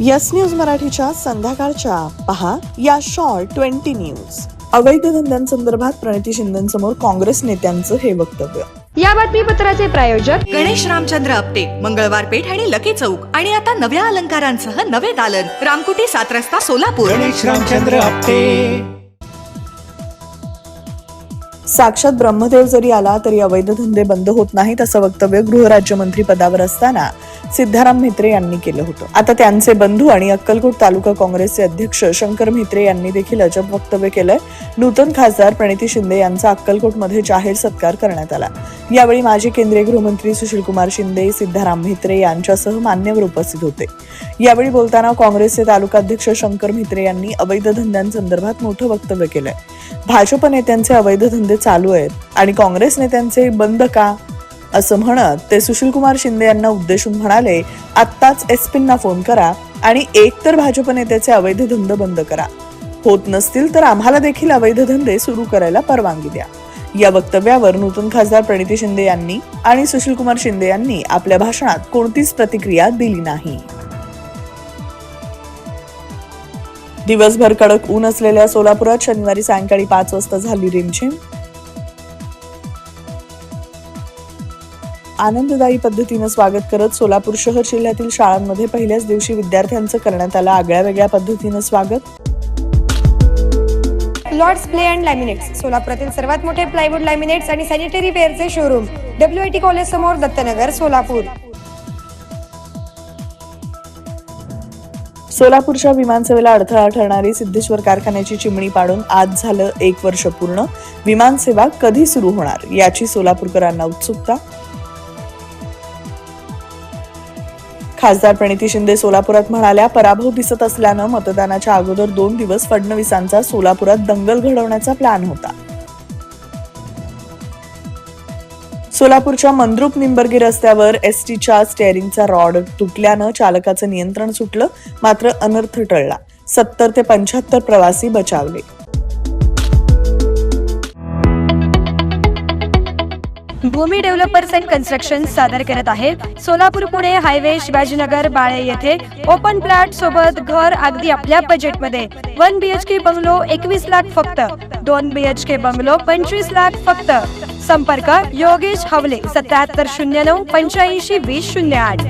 Yes news मराठीच्या संध्याकाळच्या. पहा या शॉर्ट ट्वेंटी न्यूज. अवैध धंद्यांसंदर्भात प्रणिती शिंदेसमोर काँग्रेस नेत्यांचं हे वक्तव्य. या बातमीपत्राचे प्रायोजक गणेश रामचंद्र आपटे मंगळवार पेठ आणि लकी चौक. आणि आता नव्या अलंकारांसह नवे दालन. रामकुटी सात रस्ता सोलापूर. गणेश रामचंद्र आपटे. साक्षात ब्रह्मदेव जरी आला तरी अवैध धंदे बंद होत नाहीत असं वक्तव्य गृहराज्यमंत्री पदावर असताना सिद्धाराम म्हेत्रे यांनी केलं होतं. आता त्यांचे बंधू आणि अक्कलकोट तालुका काँग्रेसचे अध्यक्ष शंकर म्हेत्रे यांनी देखील अजब वक्तव्य केलंय. नूतन खासदार प्रणिती शिंदे यांचा अक्कलकोटमध्ये जाहीर सत्कार करण्यात आला. यावेळी माजी केंद्रीय गृहमंत्री सुशीलकुमार शिंदे सिद्धाराम म्हेत्रे यांच्यासह मान्यवर उपस्थित होते. यावेळी बोलताना काँग्रेसचे तालुकाध्यक्ष शंकर म्हेत्रे यांनी अवैध धंद्यांसंदर्भात मोठं वक्तव्य केलंय. भाजप नेत्यांचे अवैध धंदे चालू आहेत आणि काँग्रेस नेत्यांचे बंद का? असं म्हणत ते सुशीलकुमार शिंदे यांना उद्देशून म्हणाले आत्ताच एसपींना फोन करा आणि एक तर भाजप नेत्याचे अवैध धंदे बंद करा. होत नसतील तर आम्हाला देखील अवैध धंदे सुरू करायला परवानगी द्या. या वक्तव्यावर नूतन खासदार प्रणिती शिंदे यांनी आणि सुशीलकुमार शिंदे यांनी आपल्या भाषणात कोणतीच प्रतिक्रिया दिली नाही. दिवसभर कडक ऊन असलेल्या सोलापुरात शनिवारी सायंकाळी पाच वाजता झाली रिमझिम. आनंददायी पद्धतीनं स्वागत करत सोलापूर शहर जिल्ह्यातील शाळांमध्ये पहिल्याच दिवशी विद्यार्थ्यांचं करण्यात आलं आगळ्या वेगळ्या पद्धतीनं स्वागत. लॉर्ड्स प्ले अँड लॅमिनेट्स सोलापुरातील सर्वात मोठे प्लायवूड लॅमिनेट्स आणि sanitary वेअरचे showroom W I T college समोर दत्तनगर सोलापूर. सोलापूरच्या विमानसेवेला अडथळा ठरणारी सिद्धेश्वर कारखान्याची चिमणी पाडून आज झालं एक वर्ष पूर्ण. विमानसेवा कधी सुरू होणार याची सोलापूरकरांना उत्सुकता? खासदार प्रणिती शिंदे सोलापुरात म्हणाल्या पराभव दिसत असल्यानं मतदानाच्या अगोदर दोन दिवस फडणवीसांचा सोलापुरात दंगल घडवण्याचा प्लॅन होता. सोलापूरच्या मंद्रुप निंबर्गी रस्त्यावर एसटीच्या स्टेअरिंगचा रॉड तुटल्यानं चालकाचं नियंत्रण सुटलं मात्र अनर्थ टळला. सत्तर ते पंच्याहत्तर प्रवासी बचावले. भूमी डेव्हलपर्स अँड कन्स्ट्रक्शन सादर करत आहे सोलापूर पुणे हायवे शिवाजीनगर बाळे येथे. ओपन प्लॅट सोबत घर अगदी आपल्या बजेटमध्ये वन बीएचके बंगलो एकवीस लाख फक्त. दोन बीएचके बंगलो पंचवीस लाख फक्त. संपर्क योगेश हवले, सत्याहत्तर शून्य नऊ, पंच्याऐंशी वीस शून्य आठ.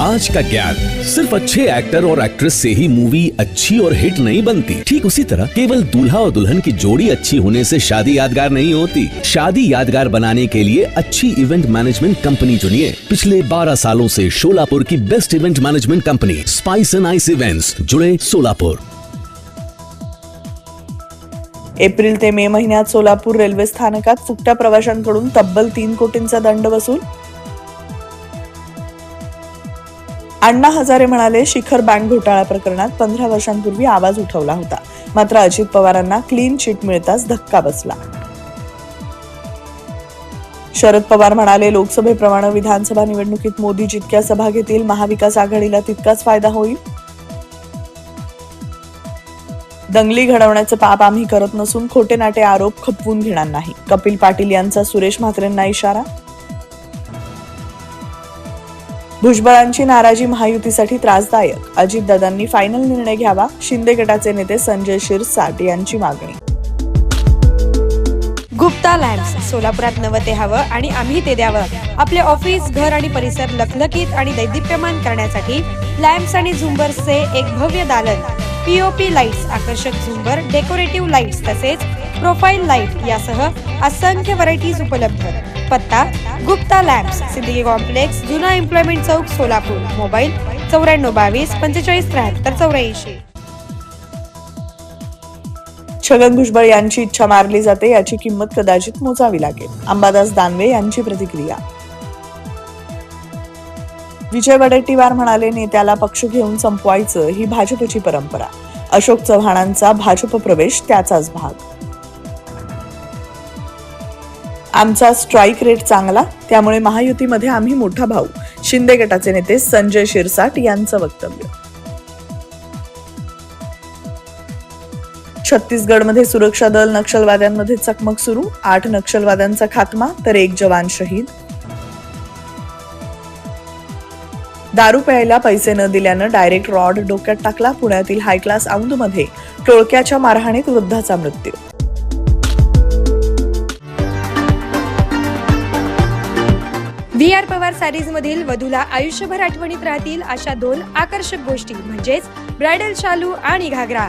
आज का ज्ञान सिर्फ़ अच्छे एक्टर और एक्ट्रेस से ही मूवी अच्छी और हिट नहीं बनती। ठीक उसी तरह केवल दूल्हा और दुल्हन की जोड़ी अच्छी होने से शादी यादगार नहीं होती। शादी यादगार बनाने के लिए अच्छी इवेंट मैनेजमेंट कंपनी चुनिए। पिछले 12 सालों से शोलापुर की best event management company spice and ice events जुड़े सोलापुर एप्रिल ते मे महिन्यात सोलापूर रेल्वे स्थानकात फुकट्या प्रवाशांकडून तब्बल तीन कोटींचा दंड वसूल? अण्णा हजारे म्हणाले शिखर बँक घोटाळा प्रकरणात पंधरा वर्षांपूर्वी आवाज उठवला होता. मात्र अजित पवारांना क्लीन चिट मिळताच धक्का बसला. शरद पवार म्हणाले लोकसभेप्रमाणे विधानसभा निवडणुकीत मोदी जितक्या सभा घेतील महाविकास आघाडीला तितकाच फायदा होईल. दंगली घडवण्याचं पाप आम्ही करत नसून खोटे नाटे आरोप खपवून घेणार नाही. कपिल पाटील यांचा सुरेश म्हात्रेंना इशारा? भुजबळांची नाराजी महायुतीसाठी त्रासदायक. अजितदादांनी फायनल निर्णय घ्यावा शिंदे गटाचे नेते संजय शिरसाट यांची मागणी. गुप्ता लॅम्प्स सोलापुरात नवं ते हवं आणि आम्ही ते द्यावं. आपले ऑफिस घर आणि परिसर लखलखीत आणि दैदिप्यमान करण्यासाठी लॅम्प्स आणि झुंबर्सचे एक भव्य दालन. पीओपी लाईट्स आकर्षक झुंबर डेकोरेटिव्ह लाईट्स तसेच प्रोफाईल लाइट यासह असंख्य व्हरायटीज उपलब्ध. पत्ता गुप्ता लॅम्प्स सिद्धी कॉम्प्लेक्स जुना एम्प्लॉयमेंट चौक सोलापूर. मोबाईल चौऱ्याण्णव बावीस पंचेचाळीस त्र्याहत्तर चौऱ्याऐंशी. छगन भुजबळ यांची इच्छा मारली जाते याची किंमत कदाचित मोजावी लागेल. अंबादास दानवे यांची प्रतिक्रिया. विजय वडेट्टीवार म्हणाले नेत्याला पक्ष घेऊन संपवायचं ही भाजपची परंपरा. अशोक चव्हाणांचा भाजप प्रवेश त्याचाच भाग. आमचा स्ट्राईक रेट चांगला त्यामुळे महायुतीमध्ये आम्ही मोठा भाऊ शिंदे गटाचे नेते संजय शिरसाट यांचं वक्तव्य. छत्तीसगडमध्ये सुरक्षा दल नक्षलवाद्यांमध्ये चकमक सुरू आठ नक्षलवाद्यांचा खात्मा तर एक जवान शहीद. दारू प्यायला पैसे न दिल्यानं डायरेक्ट रॉड डोक्यात टाकला पुण्यातील हाय क्लास औंधमध्ये. टोळक्याच्या मारहाणीत वृद्धाचा मृत्यू. व्ही आर पवार सॅरीज मधील वधूला आयुष्यभर आठवणीत राहतील अशा दोन आकर्षक गोष्टी म्हणजेच ब्रायडल शालू आणि घागरा.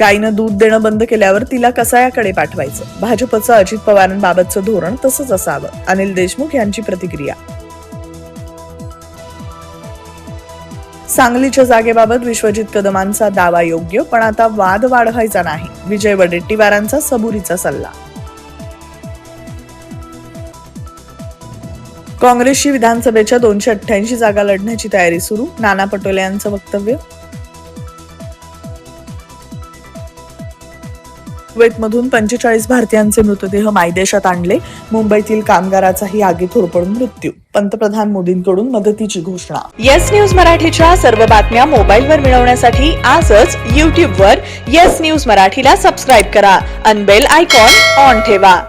गायीनं दूध देणं बंद केल्यावर तिला कसायाकडे पाठवायचं? भाजपचं अजित पवारांबाबतचं धोरण तसंच असावं अनिल देशमुख यांची प्रतिक्रिया. सांगलीच्या जागेबाबत विश्वजित कदमांचा दावा योग्य पण आता वाद वाढवायचा नाही. विजय वडेट्टीवारांचा सबुरीचा सल्ला. काँग्रेसची विधानसभेच्या दोनशे अठ्ठ्याऐंशी जागा लढण्याची तयारी सुरू? नाना पटोले यांचं वक्तव्य? कुवेतमधून पंचेचाळीस भारतीयांचे मृतदेह मायदेशात आणले. मुंबईतील कामगाराचाही आगीत होरपडून मृत्यू. पंतप्रधान मोदींकडून मदतीची घोषणा. येस न्यूज मराठीच्या सर्व बातम्या मोबाईलवर मिळवण्यासाठी आजच यूट्यूबवर येस न्यूज मराठीला सबस्क्राईब करा. अनबेल आयकॉन ऑन ठेवा.